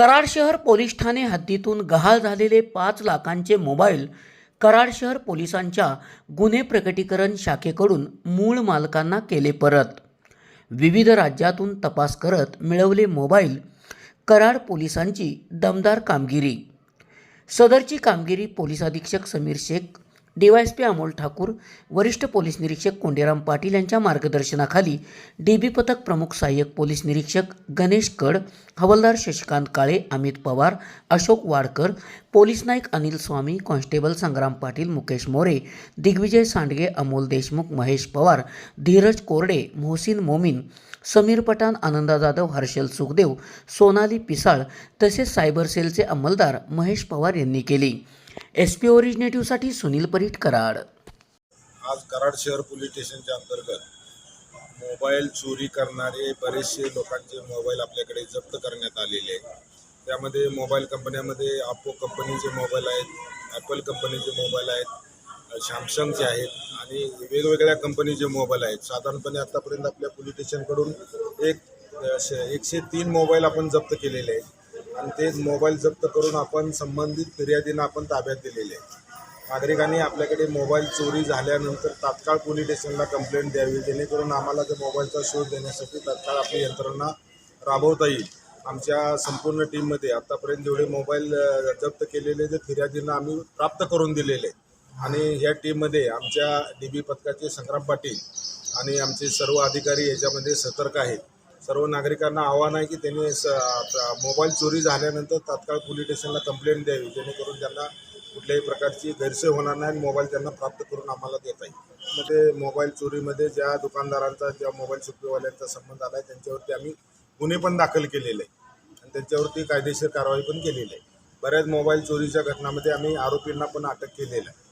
कराड शहर पोलीस ठाणे हद्दीतून गहाळ झालेले पाच लाखांचे मोबाईल कराड शहर पोलिसांच्या गुन्हे प्रकटीकरण शाखेकडून मूळ मालकांना केले परत. विविध राज्यातून तपास करत मिळवले मोबाईल कराड पोलिसांची दमदार कामगिरी. सदरची कामगिरी पोलीस अधीक्षक समीर शेख डीवायएसपी अमोल ठाकूर वरिष्ठ पोलीस निरीक्षक कोंडेराम पाटील यांच्या मार्गदर्शनाखाली डीबी पथक प्रमुख सहाय्यक पोलीस निरीक्षक गणेश कड हवालदार शशिकांत काळे अमित पवार अशोक वाडकर पोलीस नाईक अनिल स्वामी कॉन्स्टेबल संग्राम पाटील मुकेश मोरे दिग्विजय सांडगे अमोल देशमुख महेश पवार धीरज कोरडे मोहसिन मोमीन समीर पठाण आनंदा जाधव हर्षल सुखदेव सोनाली पिसाळ तसेच सायबर सेलचे अंमलदार महेश पवार यांनी केली. एस पी ओरिजिनेटिव्हसाठी सुनील परीट कराड. आज कराड शहर पोलीस स्टेशनच्या अंतर्गत मोबाईल चोरी करणारे बरेचसे लोकांचे मोबाईल आपल्याकडे जप्त करण्यात आलेले आहेत. त्यामध्ये मोबाईल कंपन्यामध्ये आपो कंपनीचे मोबाईल आहेत ॲपल कंपनीचे मोबाईल आहेत सॅमसंगचे आहेत आणि वेगवेगळ्या कंपनीचे मोबाईल आहेत. साधारणपणे आत्तापर्यंत आपल्या पोलीस स्टेशनकडून एक श- एकशे तीन मोबाईल आपण जप्त केलेले आहेत. आणि तेच मोबाईल जप्त करून आपण संबंधित फिर्यादींना आपण ताब्यात दिलेले आहे. नागरिकांनी आपल्याकडे मोबाईल चोरी झाल्यानंतर तात्काळ पोलीस स्टेशनला कंप्लेंट द्यावी जेणेकरून आम्हाला त्या मोबाईलचा शोध देण्यासाठी तात्काळ आपली यंत्रणा राबवता येईल. आमच्या संपूर्ण टीममध्ये आत्तापर्यंत जेवढे मोबाईल जप्त केलेले ते फिर्यादींना आम्ही प्राप्त करून दिलेले आणि ह्या टीममध्ये आमच्या डी बी पथकाचे संग्राम पाटील आणि आमचे सर्व अधिकारी याच्यामध्ये सतर्क आहेत. सर्व नागरिकांना आव्हान आहे की त्यांनी स मोबाईल चोरी झाल्यानंतर तात्काळ पोलीस स्टेशनला कंप्लेंट द्यावी जेणेकरून त्यांना कुठल्याही प्रकारची गैरसोय होणार नाही आणि मोबाईल त्यांना प्राप्त करून आम्हाला देता येईल. मध्ये मोबाईल चोरीमध्ये ज्या दुकानदारांचा ज्या मोबाईल सुप्रीवाल्यांचा संबंध आला आहे त्यांच्यावरती आम्ही गुन्हे पण दाखल केलेले आहे आणि त्यांच्यावरती कायदेशीर कारवाई पण केलेली आहे. बऱ्याच मोबाईल चोरीच्या घटनामध्ये आम्ही आरोपींना पण अटक केलेलं आहे.